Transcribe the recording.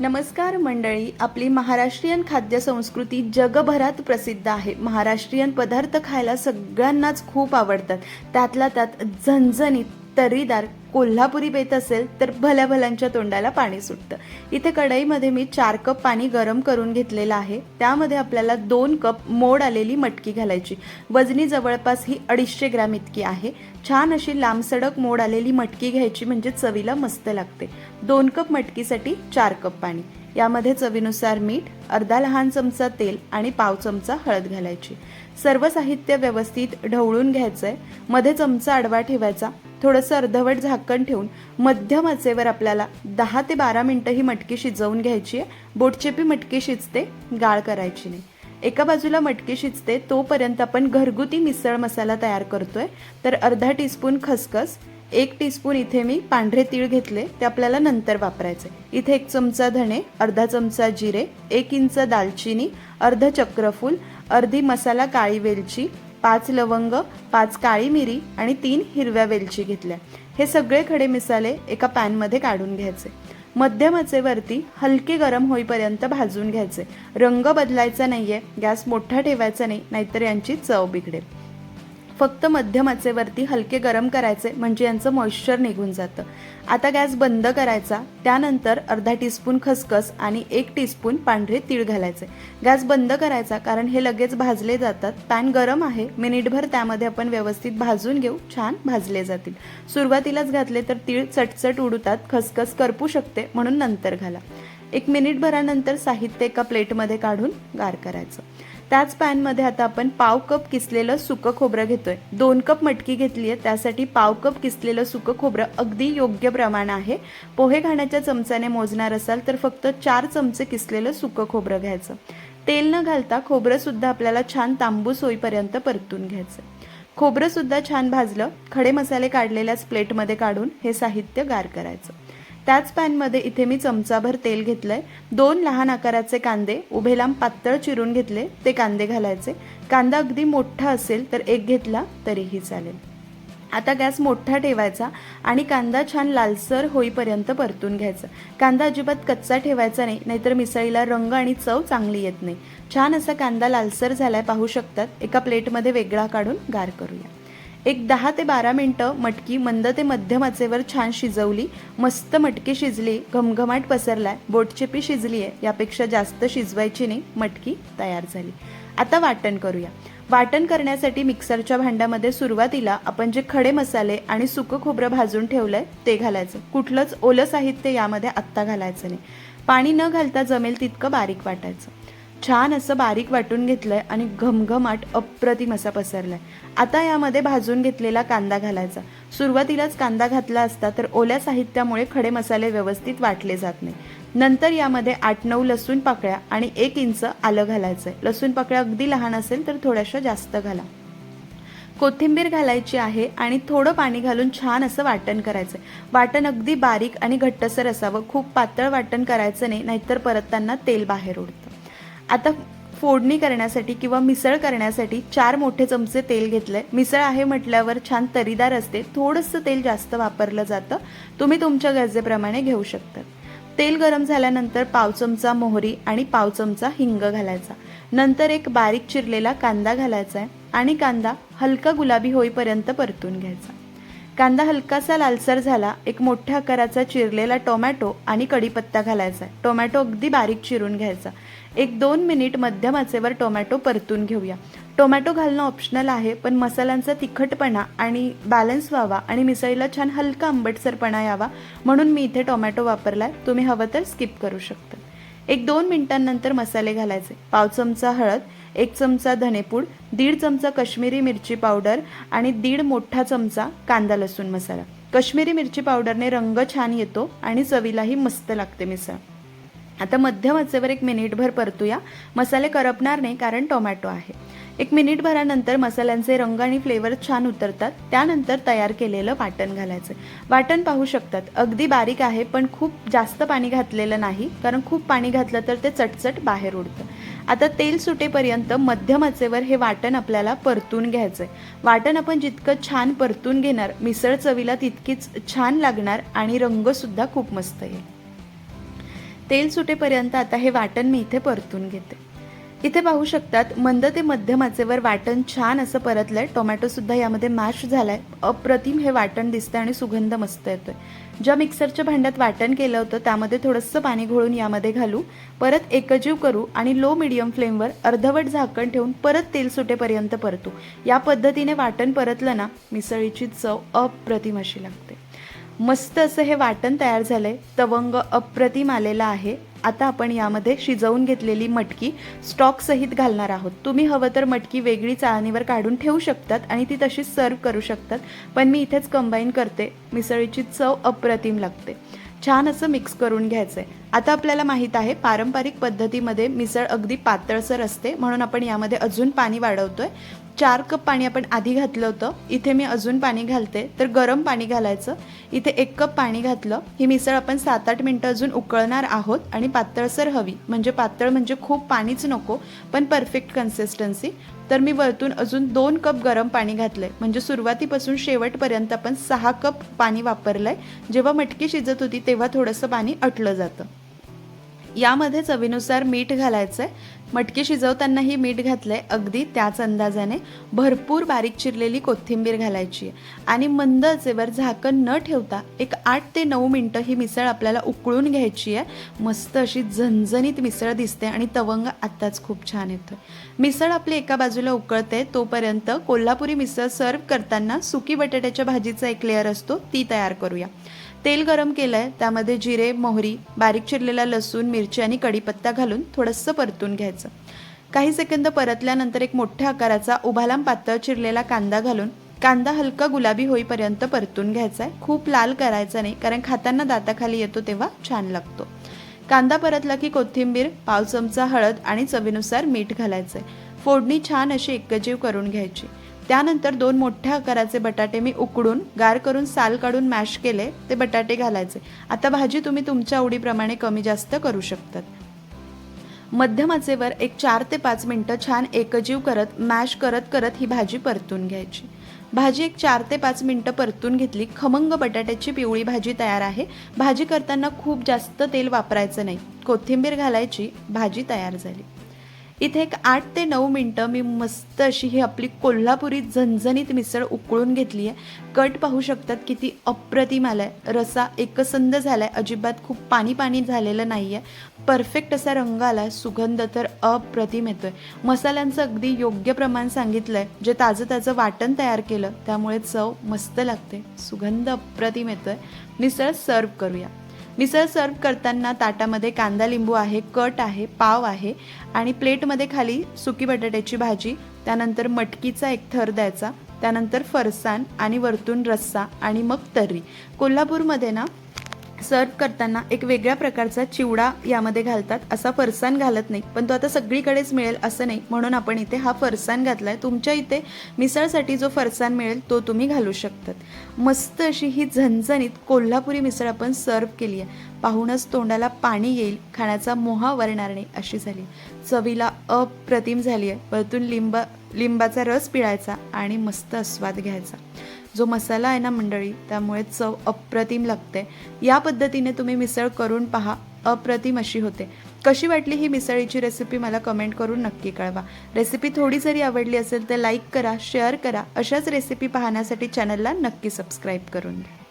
नमस्कार मंडळी आपली महाराष्ट्रीयन खाद्य संस्कृती जगभरात प्रसिद्ध आहे. महाराष्ट्रीयन पदार्थ खायला सगळ्यांनाच खूप आवडतात. त्यातल्या त्यात झणझणीत तर्रीदार कोल्हापुरी बेत असेल तर भल्या भल्यांच्या तोंडाला पाणी सुटतं. इथे कढईमध्ये मी चार कप पाणी गरम करून घेतलेलं आहे. त्यामध्ये आपल्याला दोन कप मोड आलेली मटकी घालायची. वजनी जवळपास ही अडीचशे ग्रॅम इतकी आहे. छान अशी लांबसडक मोड आलेली मटकी घ्यायची म्हणजे चवीला मस्त लागते. दोन कप मटकीसाठी चार कप पाणी. यामध्ये चवीनुसार मीठ अर्धा लहान चमचा तेल आणि पाव चमचा हळद घालायची. सर्व साहित्य व्यवस्थित ढवळून घ्यायचंय. मध्ये चमचा आडवा ठेवायचा. थोडंसं अर्धवट झाकण ठेवून मध्यम आचेवर आपल्याला दहा ते बारा मिनटं ही मटकी शिजवून घ्यायची आहे. बोटचेपी मटकी शिजते गाळ करायची नाही. एका बाजूला मटकी शिजते तोपर्यंत आपण घरगुती मिसळ मसाला तयार करतोय. तर अर्धा टीस्पून खसखस एक टीस्पून इथे मी पांढरे तीळ घेतले ते आपल्याला नंतर वापरायचे इथे एक चमचा धणे अर्धा चमचा जिरे एक इंच दालचिनी अर्ध चक्रफूल अर्धी मसाला काळी वेलची पाच लवंग पाच काळी मिरी आणि तीन हिरव्या वेलची घेतल्या. हे सगळे खडे मिसाले एका पॅनमध्ये काढून घ्यायचे. मध्यम आचेवरती हलके गरम होईपर्यंत भाजून घ्यायचे. रंग बदलायचा नाहीये गॅस मोठा ठेवायचा नाही नाहीतर यांची चव बिघडेल. फक्त मध्यम आचेवरती हलके गरम करायचे म्हणजे यांचं मॉइश्चर निघून जातं. आता गॅस बंद करायचा त्यानंतर अर्धा टीस्पून खसखस आणि एक टीस्पून पांढरे तीळ घालायचे. गॅस बंद करायचा कारण हे लगेच भाजले जातात. पॅन गरम आहे मिनिटभर त्यामध्ये आपण व्यवस्थित भाजून घेऊ छान भाजले जातील. सुरुवातीलाच घातले तर तीळ चटचट उडतात खसखस करपू शकते म्हणून नंतर घाला. एक मिनिटभरानंतर साहित्य एका प्लेटमध्ये काढून गार करायचं. त्याच पॅनमध्ये आता आपण पाव कप किसलेलं सुकं खोबरं घेतोय. दोन कप मटकी घेतली आहे. त्यासाठी पाव कप किसलेलं सुकं खोबरं अगदी योग्य प्रमाण आहे. पोहे खाण्याच्या चमच्याने मोजणार असाल तर फक्त चार चमचे किसलेलं सुकं खोबरं घ्यायचं. तेल न घालता खोबरंसुद्धा आपल्याला छान तांबूस होईपर्यंत परतून घ्यायचं. खोबरंसुद्धा छान भाजलं खडे मसाले काढलेल्याच प्लेटमध्ये काढून हे साहित्य गार करायचं. त्याच पॅनमध्ये इथे मी चमचाभर तेल घेतलंय. दोन लहान आकाराचे कांदे उभे लांब पातळ चिरून घेतले ते कांदे घालायचे. कांदा अगदी मोठा असेल तर एक घेतला तरीही चालेल. आता गॅस मोठा ठेवायचा आणि कांदा छान लालसर होईपर्यंत परतून घ्यायचा. कांदा अजिबात कच्चा ठेवायचा नाही नाहीतर मिसळीला रंग आणि चव चांगली येत नाही. छान असा कांदा लालसर झालाय पाहू शकतात. एका प्लेटमध्ये वेगळा काढून गार करूया. एक दहा ते बारा मिनटं मटकी मंद ते मध्यम आचेवर छान शिजवली मस्त मटकी शिजली घमघमाट पसरलाय बोटचेपी शिजली आहे यापेक्षा जास्त शिजवायची नाही मटकी तयार झाली. आता वाटण करूया. वाटण करण्यासाठी मिक्सरच्या भांड्यामध्ये सुरुवातीला आपण जे खडे मसाले आणि सुकं खोबरं भाजून ठेवलंय ते घालायचं. कुठलंच ओलं साहित्य यामध्ये आत्ता घालायचं नाही. पाणी न घालता जमेल तितकं बारीक वाटायचं. छान असं बारीक वाटून घेतलंय आणि घमघमाट अप्रतिम असा पसरलाय. आता यामध्ये भाजून घेतलेला कांदा घालायचा. सुरुवातीलाच कांदा घातला असता तर ओल्या साहित्यामुळे खडे मसाले व्यवस्थित वाटले जात नाही. नंतर यामध्ये आठ नऊ लसूण पाकळ्या आणि एक इंच आलं घालायचंय. लसूण पाकळ्या अगदी लहान असेल तर थोड्याशा जास्त घाला. कोथिंबीर घालायची आहे आणि थोडं पाणी घालून छान असं वाटण करायचं वाटण अगदी बारीक आणि घट्टसर असावं. खूप पातळ वाटण करायचं नाही नाहीतर परतताना तेल बाहेर उडतं आता फोडणी करण्यासाठी किंवा मिसळ करण्यासाठी चार मोठे चमचे तेल घेतलंय. मिसळ आहे म्हटल्यावर छान तरीदार असते. थोडंसं तेल जास्त वापरलं जातं. तुम्ही तुमच्या गरजेप्रमाणे घेऊ शकता. तेल गरम झाल्यानंतर पाव चमचा मोहरी आणि पाव चमचा हिंग घालायचा. नंतर एक बारीक चिरलेला कांदा घालायचा आहे आणि कांदा हलका गुलाबी होईपर्यंत परतून घ्यायचा. कांदा हलकासा लालसर झाला एक मोठ्या आकाराचा चिरलेला टोमॅटो आणि कढीपत्ता घालायचा. आहे टोमॅटो अगदी बारीक चिरून घ्यायचा. एक दोन मिनिट मध्यम आचेवर टोमॅटो परतून घेऊया. टोमॅटो घालणं ऑप्शनल आहे पण मसाल्यांचा तिखटपणा आणि बॅलन्स व्हावा आणि मिसळीला छान हलका आंबटसरपणा यावा म्हणून मी इथे टोमॅटो वापरलाय. तुम्ही हवं तर स्किप करू शकता. एक दोन मिनिटांनंतर मसाले घालायचे. पाव चमचा हळद एक चमचा धनेपूड दीड चमचा कश्मीरी मिरची पावडर आणि दीड मोठा चमचा कांदा लसूण मसाला. कश्मीरी मिरची पावडरने रंग छान येतो आणि चवीलाही मस्त लागते मिसळ. आता मध्यम आचेवर एक मिनिटभर परतूया. मसाले करपणार नाही कारण टोमॅटो आहे. एक मिनिटभरानंतर मसाल्यांचे रंग आणि फ्लेवर छान उतरतात. त्यानंतर तयार केलेलं वाटण घालायचं. वाटण पाहू शकतात. अगदी बारीक आहे पण खूप जास्त पाणी घातलेलं नाही. कारण खूप पाणी घातलं तर ते चटचट बाहेर उडतं. आता तेल सुटेपर्यंत मध्यम आचेवर हे वाटण आपल्याला परतून घ्यायचंय. वाटण आपण जितकं छान परतून घेणार मिसळ चवीला तितकीच छान लागणार आणि रंगसुद्धा खूप मस्त येईल. तेल सुटेपर्यंत आता हे वाटण मी इथे परतून घेते. इथे पाहू शकतात मंद ते मध्यम आचेवर वाटण छान असं परतलंय. टोमॅटो सुद्धा यामध्ये मॅश झालाय. अप्रतिम हे वाटण दिसतंय आणि सुगंध मस्त येतोय. ज्या मिक्सरच्या भांड्यात वाटण केलं होतं त्यामध्ये थोडंसं पाणी घोळून यामध्ये घालू. परत एकजीव करू आणि लो मिडियम फ्लेमवर अर्धवट झाकण ठेवून परत तेल सुटेपर्यंत परतू. या पद्धतीने वाटण परतलं ना मिसळीची चव अप्रतिम अशी लागते. मस्त असं हे वाटण तयार झालंय. तवंग अप्रतिम आलेला आहे. आता आपण यामध्ये शिजवून घेतलेली मटकी स्टॉक सहित घालणार आहोत. तुम्ही हवं तर मटकी वेगळी चाळणीवर काढून ठेवू शकतात आणि ती तशीच सर्व करू शकतात. पण मी इथेच कंबाईन करते. मिसळीची चव अप्रतिम लागते. छान असं मिक्स करून घ्यायचंय. आता आपल्याला माहीत आहे पारंपरिक पद्धतीमध्ये मिसळ अगदी पातळसर असते. म्हणून आपण यामध्ये अजून पाणी वाढवतोय. चार कप पाणी आपण आधी घातलं होतं. इथे मी अजून पाणी घालते. तर गरम पाणी घालायचं. इथे एक कप पाणी घातलं. ही मिसळ आपण सात आठ मिनटं अजून उकळणार आहोत आणि पातळसर हवी. म्हणजे पातळ म्हणजे खूप पाणीच नको पण परफेक्ट कन्सिस्टन्सी तर मी वरतून अजून दोन कप गरम पाणी घातलंय. म्हणजे सुरुवातीपासून शेवटपर्यंत आपण सहा कप पाणी वापरलंय. जेव्हा मटकी शिजत होती तेव्हा थोडंसं पाणी अटलं जातं. यामध्ये चवीनुसार मीठ घालायचं आहे मटकी शिजवतानाही मीठ घातलं आहे अगदी त्याच अंदाजाने भरपूर बारीक चिरलेली कोथिंबीर घालायची आहे. आणि मंद आचेवर झाकण न ठेवता एक आठ ते नऊ मिनटं ही मिसळ आपल्याला उकळून घ्यायची आहे. मस्त अशी झणझणीत मिसळ दिसते आणि तवंग आत्ताच खूप छान येतो मिसळ आपली एका बाजूला उकळते तोपर्यंत कोल्हापुरी मिसळ सर्व करताना सुकी बटाट्याच्या भाजीचा एक लेअर असतो ती तयार करूया. तेल गरम केलं आहे त्यामध्ये जिरे मोहरी बारीक चिरलेला लसूण मिरची आणि कढीपत्ता घालून थोडंसं परतून घ्यायचं. काही सेकंद परतल्यानंतर एक मोठ्या आकाराचा उभालाम पातळ चिरलेला कांदा घालून कांदा हलका गुलाबी होईपर्यंत परतून घ्यायचा आहे खूप लाल करायचा नाही कारण खाताना दाताखाली येतो तेव्हा छान लागतो. कांदा परतला की कोथिंबीर पाव चमचा हळद आणि चवीनुसार मीठ घालायचं आहे फोडणी छान अशी एकजीव करून घ्यायची. त्यानंतर दोन मोठ्या आकाराचे बटाटे मी उकडून गार करून साल काढून मॅश केले ते बटाटे घालायचे. आता भाजी तुम्ही तुमच्या आवडीप्रमाणे कमी जास्त करू शकतात. मध्यम आचेवर एक चार ते पाच मिनटं छान एकजीव करत मॅश करत करत ही भाजी परतून घ्यायची. भाजी एक चार ते पाच मिनटं परतून घेतली खमंग बटाट्याची पिवळी भाजी तयार आहे. भाजी करताना खूप जास्त तेल वापरायचं नाही. कोथिंबीर घालायची भाजी तयार झाली. इथे एक आठ ते नऊ मिनटं मी मस्त अशी ही आपली कोल्हापुरी झणझणीत मिसळ उकळून घेतली आहे. कट पाहू शकतात किती अप्रतिम आलाय. रसा एकसंद झालाय. अजिबात खूप पाणी पाणी झालेलं नाही आहे परफेक्ट असा रंग आलाय. सुगंध तर अप्रतिम येतोय. मसाल्यांचं अगदी योग्य प्रमाण सांगितलंय. जे ताजं ताजं वाटण तयार केलं त्यामुळे चव मस्त लागते. सुगंध अप्रतिम येतोय. मिसळ सर्व करूया. मिसळ सर्व करताना ताटामध्ये कांदा लिंबू आहे कट आहे पाव आहे आणि प्लेटमध्ये खाली सुकी बटाट्याची भाजी त्यानंतर मटकीचा एक थर द्यायचा त्यानंतर फरसान आणि वरतून रस्सा आणि मग तर्री. कोल्हापूरमध्ये ना सर्व करताना एक वेगळ्या प्रकारचा चिवडा यामध्ये घालतात. असा फरसाण घालत नाही. पण तो आता सगळीकडेच मिळेल असं नाही. म्हणून आपण इथे हा फरसाण आहे तुमच्या इथे मिसळसाठी जो फरसाण मिळेल तो तुम्ही घालू शकतात. मस्त अशी ही झणझणीत कोल्हापुरी मिसळ आपण सर्व केली आहे. पाहूनच तोंडाला पाणी येईल. खाण्याचा मोहा वरणार नाही अशी झाली चवीला अप्रतिम झाली आहे. वरतून लिंबा लिंबाचा रस पिळायचा आणि मस्त आस्वाद घ्यायचा. जो मसाला आहे ना मंडळी त्यामुळे चव अप्रतिम लागते. या पद्धतीने तुम्ही मिसळ करून पहा अप्रतिम अशी होते. कशी वाटली ही मिसळीची रेसिपी मला कमेंट करून नक्की कळवा. रेसिपी थोडी जरी आवडली असेल तर लाईक करा शेअर करा. अशाच रेसिपी पाहण्यासाठी चॅनलला नक्की सबस्क्राईब करून घ्या.